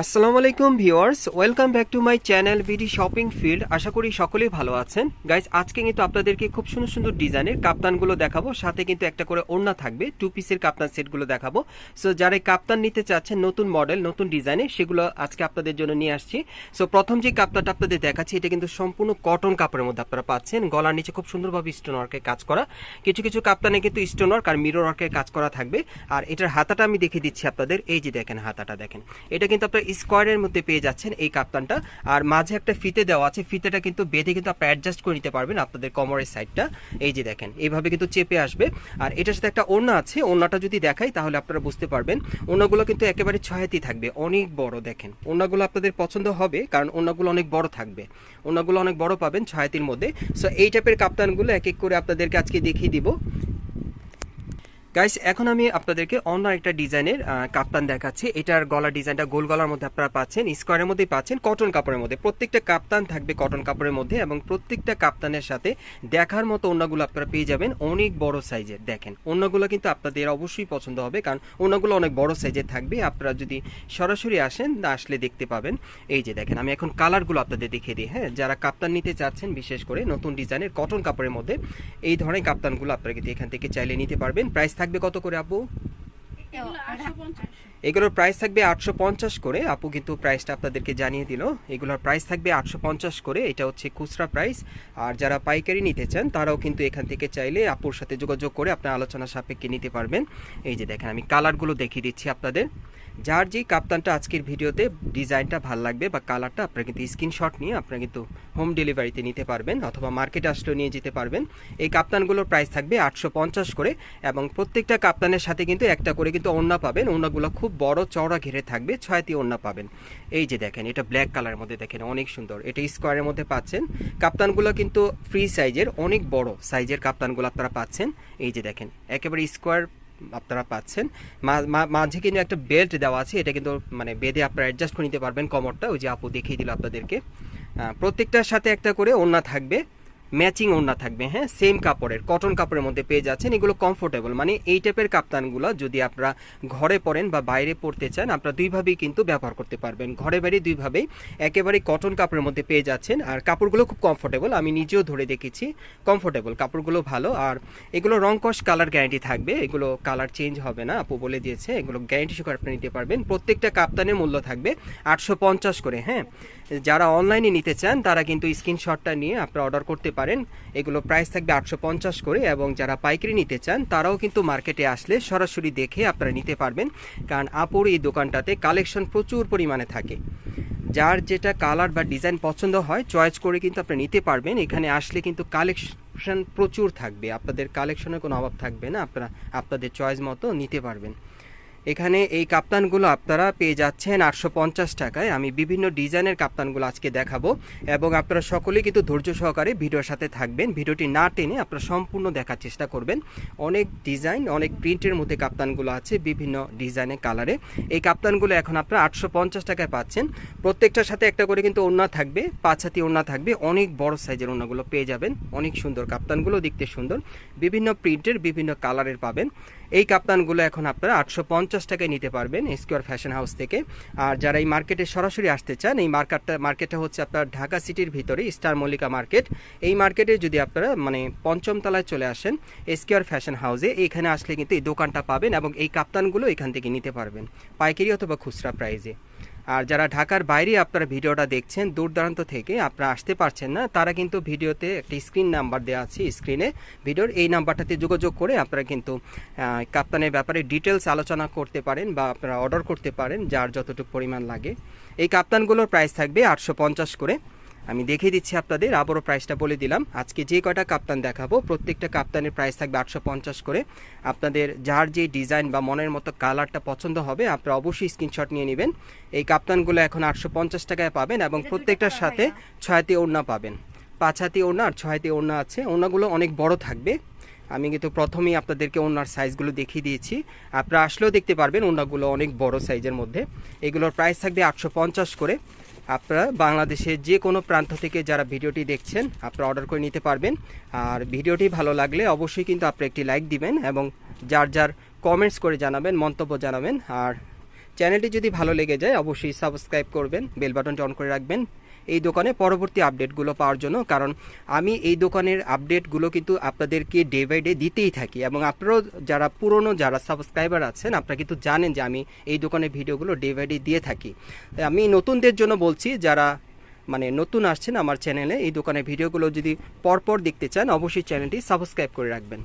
আসসালামু আলাইকুম viewers, welcome back to my channel BD shopping field. আশা করি সকলেই ভালো আছেন। গাইজ আজকে কিন্তু আপনাদেরকে খুব সুন্দর সুন্দর ডিজাইনের কাপ্তানগুলো দেখাবো, সাথে কিন্তু একটা করে ওড়না থাকবে টু পিসের কাপ্তান সেটগুলো দেখাবো। সো যারা এই কাপ্তান নিতে চাচ্ছেন, নতুন মডেল নতুন ডিজাইনের, সেগুলো আজকে আপনাদের জন্য নিয়ে আসছি। সো প্রথম যে কাপ্তানটা আপনাদের দেখাচ্ছি, এটা কিন্তু সম্পূর্ণ কটন কাপড়ের মধ্যে আপনারা পাচ্ছেন। গলার নিচে খুব সুন্দরভাবে স্টোন ওয়ার্কের কাজ করা। কিছু কিছু কাপ্তানে কিন্তু স্টোন ওয়ার্ক আর মিরর ওয়ার্কের কাজ করা থাকবে। আর এটার হাতাটা আমি দেখিয়ে দিচ্ছি আপনাদের। এই যে দেখেন, হাতাটা দেখেন। এটা কিন্তু আপনার স্কোয়ারের মধ্যে পেয়ে যাচ্ছেন এই কাপ্তানটা। আর মাঝে একটা ফিতে দেওয়া আছে। ফিতেটা কিন্তু বেঁধে কিন্তু আপনি অ্যাডজাস্ট করে নিতে পারবেন আপনাদের কমরের সাইডটা এই যে দেখেন, এইভাবে কিন্তু চেপে আসবে। আর এটার সাথে একটা ওড়না আছে। ওড়নাটা যদি দেখাই তাহলে আপনারা বুঝতে পারবেন। ওড়নাগুলো কিন্তু একেবারে ছয়াতি থাকবে। অনেক বড় দেখেন। ওড়নাগুলো আপনাদের পছন্দ হবে কারণ ওড়নাগুলো অনেক বড় থাকবে। ওড়নাগুলো অনেক বড় পাবেন ছয়াতির মধ্যে। সো এই টাইপের কাপ্তানগুলো এক এক করে আপনাদেরকে আজকে দেখিয়ে দিব। গাইস এখন আমি আপনাদেরকে অন্য একটা ডিজাইনের কাপ্তান দেখাচ্ছি। এটার গলা ডিজাইনটা গোল গলার মধ্যে আপনারা পাচ্ছেন, স্কোয়ারের মধ্যেই পাচ্ছেন, কটন কাপড়ের মধ্যে। প্রত্যেকটা কাপ্তান থাকবে কটন কাপড়ের মধ্যে এবং প্রত্যেকটা কাপ্তানের সাথে দেখার মতো অন্যগুলো আপনারা পেয়ে যাবেন অনেক বড় সাইজের। দেখেন, অন্যগুলো কিন্তু আপনাদের অবশ্যই পছন্দ হবে কারণ অন্যগুলো অনেক বড় সাইজের থাকবে। আপনারা যদি সরাসরি আসেন, আসলে দেখতে পাবেন। এই যে দেখেন, আমি এখন কালারগুলো আপনাদের দেখিয়ে দিই। হ্যাঁ যারা কাপ্তান নিতে চাচ্ছেন, বিশেষ করে নতুন ডিজাইনের কটন কাপড়ের মধ্যে, এই ধরনের কাপ্তানগুলো আপনারা কিন্তু এখান থেকে চাইলে নিতে পারবেন। প্রাইস থাকবে কত করে আপু এগুলোর প্রাইস থাকবে আটশো পঞ্চাশ করে। আপু কিন্তু প্রাইসটা আপনাদেরকে জানিয়ে দিল। এগুলোর প্রাইস থাকবে আটশো পঞ্চাশ করে। এটা হচ্ছে খুচরা প্রাইস আর যারা পাইকারি নিতে চান, তারাও কিন্তু এখান থেকে চাইলে আপুর সাথে যোগাযোগ করে আপনার আলোচনা সাপেক্ষে নিতে পারবেন। এই যে দেখেন, আমি কালারগুলো দেখিয়ে দিচ্ছি আপনাদের। যার যেই কাপ্তানটা আজকের ভিডিওতে ডিজাইনটা ভালো লাগবে বা কালারটা আপনারা কিন্তু স্ক্রিনশট নিয়ে আপনারা কিন্তু হোম ডেলিভারিতে নিতে পারবেন অথবা মার্কেটে আসলেও নিয়ে যেতে পারবেন। এই কাপ্তানগুলোর প্রাইস থাকবে আটশো পঞ্চাশ করে এবং প্রত্যেকটা কাপ্তানের সাথে কিন্তু একটা করে কিন্তু ওড়না পাবেন। ওড়নাগুলো খুব বড় চওড়া ঘিরে থাকবে, ছয়টি ওড়না পাবেন। এই যে দেখেন, এটা ব্ল্যাক কালারের মধ্যে দেখেন, অনেক সুন্দর। এটা স্কোয়ারের মধ্যে পাচ্ছেন। কাপ্তানগুলো কিন্তু ফ্রি সাইজের অনেক বড় সাইজের কাপ্তানগুলো আপনারা পাচ্ছেন। এই যে দেখেন, একেবারে স্কোয়ার আপনারা পাচ্ছেন। মাঝে কিন্তু একটা বেল্ট দেওয়া আছে, এটা কিন্তু মানে বেঁধে আপনারা অ্যাডজাস্ট করে নিতে পারবেন। কমরটা, ওই যে আপু দেখিয়ে দিল আপনাদেরকে। প্রত্যেকটার সাথে একটা করে ওড়না থাকবে। ম্যাচিং ওড়না থাকবে হ্যাঁ? সেম কাপড়ের, কটন কাপড়ের মধ্যে পেয়ে যাচ্ছেন। এগুলো কমফোর্টেবল মানে এই টাইপের কাপ্তানগুলো যদি আপনারা ঘরে পরেন বা বাইরে পরতে চান, আপনারা দুইভাবেই কিন্তু ব্যবহার করতে পারবেন। ঘরে বাইরে দুইভাবেই একেবারে কটন কাপড়ের মধ্যে পেয়ে যাচ্ছেন। আর কাপড়গুলো খুব কমফোর্টেবল আমি নিজেও ধরে দেখেছি কমফোর্টেবল কাপড়গুলো ভালো। আর এগুলো রং কস কালার গ্যারান্টি থাকবে, এগুলো কালার চেঞ্জ হবে না, আপু বলে দিয়েছে। এগুলো গ্যারান্টি সহকারে আপনি নিতে পারবেন। প্রত্যেকটা কাপ্তানের মূল্য থাকবে আটশো পঞ্চাশ করে হ্যাঁ? যারা অনলাইনে নিতে চান, তারা কিন্তু স্ক্রিনশটটা নিয়ে আপনারা অর্ডার করতে পারেন এগুলো প্রাইস থাকবে আটশো পঞ্চাশ করে এবং যারা পাইকারি নিতে চান, তারাও কিন্তু মার্কেটে আসলে সরাসরি দেখে আপনারা নিতে পারবেন। কারণ আপুর এই দোকানটাতে কালেকশন প্রচুর পরিমাণে থাকে। যার যেটা কালার বা ডিজাইন পছন্দ হয় চয়েস করে কিন্তু আপনি নিতে পারবেন। এখানে আসলে কিন্তু কালেকশন প্রচুর থাকবে। আপনাদের কালেকশনের কোনো অভাব থাকবে না। আপনারা, আপনাদের চয়েস মতো নিতে পারবেন। এখানে এই কাপ্তানগুলো আপনারা পেয়ে যাচ্ছেন আটশো পঞ্চাশ টাকায়। আমি বিভিন্ন ডিজাইনের কাপ্তানগুলো আজকে দেখাবো এবং আপনারা সকলেই কিন্তু ধৈর্য সহকারে ভিডিওর সাথে থাকবেন। ভিডিওটি না টেনে আপনারা সম্পূর্ণ দেখার চেষ্টা করবেন। অনেক ডিজাইন, অনেক প্রিন্টের মধ্যে কাপ্তানগুলো আছে বিভিন্ন ডিজাইনের কালারে। এই কাপ্তানগুলো এখন আপনারা আটশো পঞ্চাশ টাকায় পাচ্ছেন। প্রত্যেকটার সাথে একটা করে কিন্তু ওড়না থাকবে, পাঁচ হাতি ওড়না থাকবে। অনেক বড় সাইজের ওড়নাগুলো পেয়ে যাবেন। অনেক সুন্দর কাপ্তানগুলো দেখতে সুন্দর। বিভিন্ন প্রিন্টের বিভিন্ন কালারের পাবেন। এই কাপ্তানগুলো এখন আপনারা আটশো পঞ্চাশ টাকায় নিতে পারবেন স্কোয়ার ফ্যাশন হাউস থেকে। আর যারা এই মার্কেটে সরাসরি আসতে চান, এই মার্কেটটা মার্কেটটা হচ্ছে আপনার ঢাকা সিটির ভিতরে স্টার মল্লিকা মার্কেট। এই মার্কেটে যদি আপনারা মানে পঞ্চম তলায় চলে আসেন স্কোয়ার ফ্যাশন হাউসে এখানে আসলে কিন্তু এই দোকানটা পাবেন এবং এই কাপ্তানগুলো এখান থেকে নিতে পারবেন। পাইকারি অথবা খুচরা প্রাইজে আর যারা ঢাকার বাইরে আপনারা ভিডিওটা দেখছেন দূর দূরান্ত থেকে আপনারা আসতে পারছেন না, তারা কিন্তু ভিডিওতে একটি স্ক্রিন নাম্বার দেওয়া আছে স্ক্রিনে। ভিডিওর এই নাম্বারটাতে যোগাযোগ করে আপনারা কিন্তু কাপ্তানের ব্যাপারে ডিটেলস আলোচনা করতে পারেন বা আপনারা অর্ডার করতে পারেন, যার যতটুকু পরিমাণ লাগে। এই কাপ্তানগুলোর প্রাইস থাকবে আটশো পঞ্চাশ করে। আমি দেখিয়ে দিচ্ছি আপনাদের আবারও প্রাইসটা বলে দিলাম। আজকে যে কয়টা কাপ্তান দেখাবো প্রত্যেকটা কাপ্তানের প্রাইস থাকবে আটশো পঞ্চাশ করে। আপনাদের যার যে ডিজাইন বা মনের মতো কালারটা পছন্দ হবে আপনারা অবশ্যই স্ক্রিনশট নিয়ে নেবেন। এই কাপ্তানগুলো এখন আটশো পঞ্চাশ টাকায় পাবেন এবং প্রত্যেকটার সাথে ছয়টি ওড়না পাবেন। পাঁচ হাতি ওড়না আর ছয়টি ওড়না আছে। ওড়নাগুলো অনেক বড় থাকবে। আমি কিন্তু প্রথমেই আপনাদেরকে ওনার সাইজগুলো দেখিয়ে দিয়েছি। আপনারা আসলেও দেখতে পারবেন ওনাগুলো অনেক বড় সাইজের মধ্যে। এগুলোর প্রাইস থাকবে আটশো পঞ্চাশ করে। আপনারা বাংলাদেশের যে কোনো প্রান্ত থেকে যারা ভিডিওটি দেখছেন, আপনারা অর্ডার করে নিতে পারবেন। আর ভিডিওটি ভালো লাগলে অবশ্যই কিন্তু আপনি একটি লাইক দিবেন এবং যার যার কমেন্টস করে জানাবেন, মন্তব্য জানাবেন। আর চ্যানেলটি যদি ভালো লেগে যায়, অবশ্যই সাবস্ক্রাইব করবেন বেল বাটনটি অন করে রাখবেন। এই দোকানে পরবর্তী আপডেটগুলো পাওয়ার জন্য, কারণ আমি এই দোকানের আপডেটগুলো কিন্তু আপনাদেরকে ডে বাই ডে দিতেই থাকি। এবং আপনারাও যারা পুরনো, যারা সাবস্ক্রাইবার আছেন, আপনারা কিন্তু জানেন যে আমি এই দোকানের ভিডিওগুলো ডে বাই ডে দিয়ে থাকি। আমি নতুনদের জন্য বলছি, যারা মানে নতুন আসছেন আমার চ্যানেলে এই দোকানের ভিডিওগুলো যদি পরপর দেখতে চান, অবশ্যই চ্যানেলটি সাবস্ক্রাইব করে রাখবেন।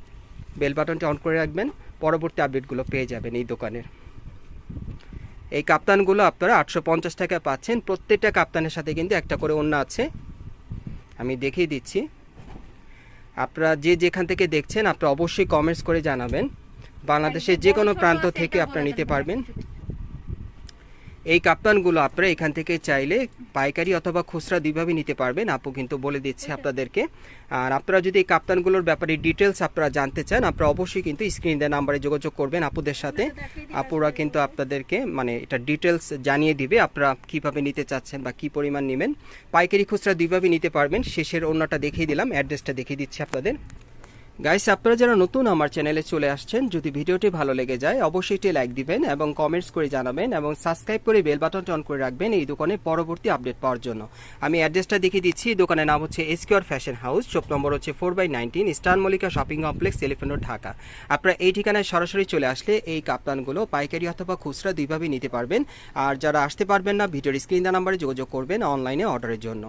বেল বাটনটি অন করে রাখবেন, পরবর্তী আপডেটগুলো পেয়ে যাবেন এই দোকানের। এই কাপ্তানগুলো আপনারা আটশো পঞ্চাশ টাকা পাচ্ছেন। প্রত্যেকটা কাপ্তানের সাথে কিন্তু একটা করে অন্য আছে। আমি দেখিয়ে দিচ্ছি। আপনারা যে যেখান থেকে দেখছেন, আপনারা অবশ্যই কমেন্টস করে জানাবেন। বাংলাদেশের যে কোনো প্রান্ত থেকে আপনারা নিতে পারবেন। এই কাপ্তানগুলো আপনারা এখান থেকে চাইলে পাইকারি অথবা খুচরা দুইভাবে নিতে পারবেন। আপু কিন্তু বলে দিচ্ছে আপনাদেরকে। আর আপনারা যদি এই কাপ্তানগুলোর ব্যাপারে ডিটেলস আপনারা জানতে চান আপনারা অবশ্যই কিন্তু স্ক্রিন দেওয়া নাম্বারে যোগাযোগ করবেন আপুদের সাথে। আপুরা কিন্তু আপনাদেরকে মানে এটা ডিটেলস জানিয়ে দিবে আপনারা কীভাবে নিতে চাচ্ছেন বা কি পরিমাণ নেবেন। পাইকারি খুচরা দুইভাবে নিতে পারবেন। শেষের অন্যটা দেখিয়ে দিলাম অ্যাড্রেসটা দেখিয়ে দিচ্ছি আপনাদের। গাইস আপনারা যারা নতুন আমার চ্যানেলে চলে আসছেন, যদি ভিডিওটি ভালো লেগে যায়, অবশ্যই একটি লাইক দিবেন এবং কমেন্টস করে জানাবেন এবং সাবস্ক্রাইব করে বেল বাটনটি অন করে রাখবেন এই দোকানে পরবর্তী আপডেট পাওয়ার জন্য। আমি অ্যাড্রেসটা দেখিয়ে দিচ্ছি, দোকানের নাম হচ্ছে Esquire fashion house shop number হচ্ছে four by nineteen star Mallika shopping complex elephant Dhaka আপনারা এই ঠিকানায় সরাসরি চলে আসলে এই কাপ্তানগুলো পাইকারি অথবা খুচরা দুইভাবেই নিতে পারবেন। আর যারা আসতে পারবেন না, ভিডিওর স্ক্রিন নাম্বারে যোগাযোগ করবেন অনলাইনে অর্ডারের জন্য।